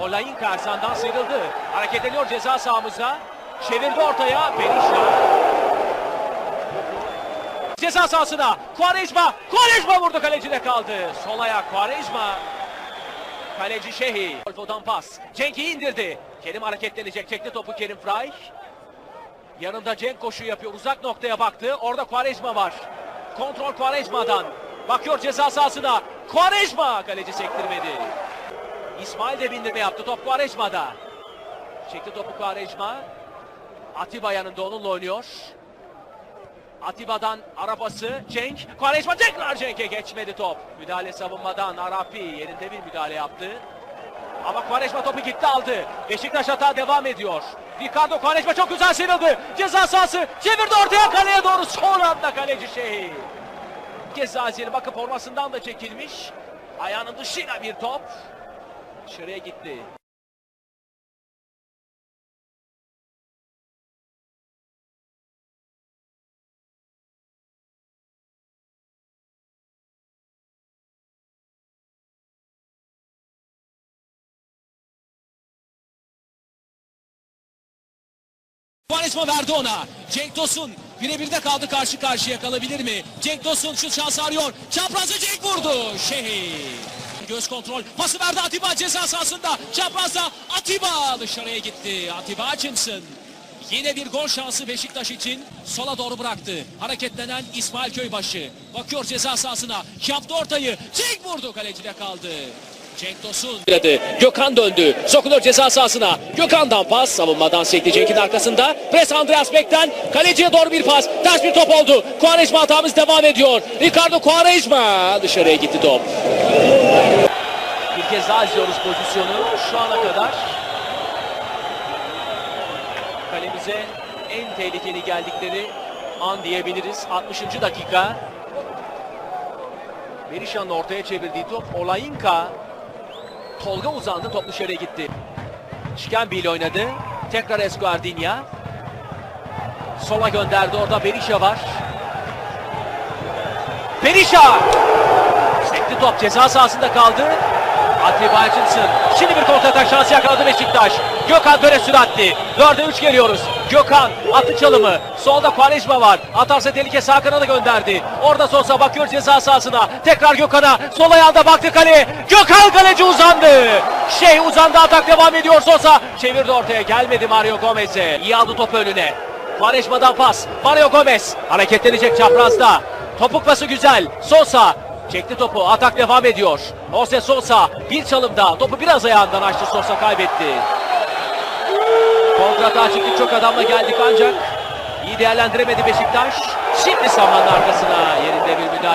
Olayın karşısından sıyrıldı. Hareketleniyor ceza sahamıza. Çevirdi ortaya. Berisha. Ceza sahasına. Quaresma. Quaresma vurdu kalecide kaldı. Sol ayak Quaresma. Kaleci Şehi. Golfo'dan pas. Cenk'i indirdi. Kerim hareketlenecek. Çekti topu Kerim Fray. Yanında Cenk koşu yapıyor. Uzak noktaya baktı. Orada Quaresma var. Kontrol Quaresma'dan. Bakıyor ceza sahasına. Quaresma kaleci sektirmedi. İsmail de bindirme yaptı. Top Quaresma'da. Çekti topu Quaresma. Atiba yanında onunla oynuyor. Atiba'dan arabası Cenk. Quaresma tekrar Cenk'e geçmedi top. Müdahale savunmadan Arapi yerinde bir müdahale yaptı. Ama Quaresma topu gitti aldı. Beşiktaş hata devam ediyor. Ricardo Quaresma çok güzel sıyrıldı. Ceza sahası çevirdi ortaya kaleye doğru. Son anda kaleci şey. Cezazeli bakın formasından da çekilmiş. Ayağının dışıyla bir top. Dışarıya gitti. Quaresma verdi ona. Cenk Tosun birebir de kaldı karşı karşıya kalabilir mi? Cenk Tosun şu şansı arıyor. Çaprazı Cenk vurdu. Şehi. Göz kontrol. Pası verdi Atiba ceza sahasında. Çaprazda Atiba dışarıya gitti. Atiba Hutchinson. Yine bir gol şansı Beşiktaş için. Sola doğru bıraktı. Hareketlenen İsmail Köybaşı. Bakıyor ceza sahasına. Yaptı ortayı. Cenk vurdu. Kalecide kaldı. Cenk Tosun. Gökhan döndü. Sokuluyor ceza sahasına. Gökhan'dan pas. Savunmadan sekti Cenk'in arkasında. Pres Andreas Beck'ten. Kaleciye doğru bir pas. Ters bir top oldu. Quaresma hatamız devam ediyor. Ricardo Quaresma. Dışarıya gitti top. Bir kez daha izliyoruz pozisyonu. Şu ana kadar kalemize en tehlikeli geldikleri an diyebiliriz. 60. dakika. Berisha'nın ortaya çevirdiği top Olayinka Tolga uzandı top dışarıya gitti. Şikenbi ile oynadı. Tekrar Esguardinya. Sola gönderdi orada Berisha var. Berisha! Sekti top ceza sahasında kaldı. Atiba Hutchinson. Kontratak şansı yakaladı Beşiktaş. Gökhan böyle süratli. 4'e 3 geliyoruz. Gökhan attı çalımı. Solda Quaresma var. Atarsa tehlike sağ kanada gönderdi. Orada Sosa bakıyor ceza sahasına. Tekrar Gökhan'a. Sol ayağında baktı kaleye. Gökhan kaleci uzandı. Şey uzandı atak devam ediyor Sosa. Çevirdi ortaya gelmedi Mario Gomez'e. İyi aldı top önüne. Quaresma'dan pas. Mario Gomez hareketlenecek çaprazda. Topuk pası güzel. Sosa çekti topu. Atak devam ediyor. Jose Sosa bir çalımda. Topu biraz ayağından açtı. Sosa kaybetti. Kontrata çıktık çok adamla geldik ancak iyi değerlendiremedi Beşiktaş. Şimdi samanın arkasına yerinde bir müdahale.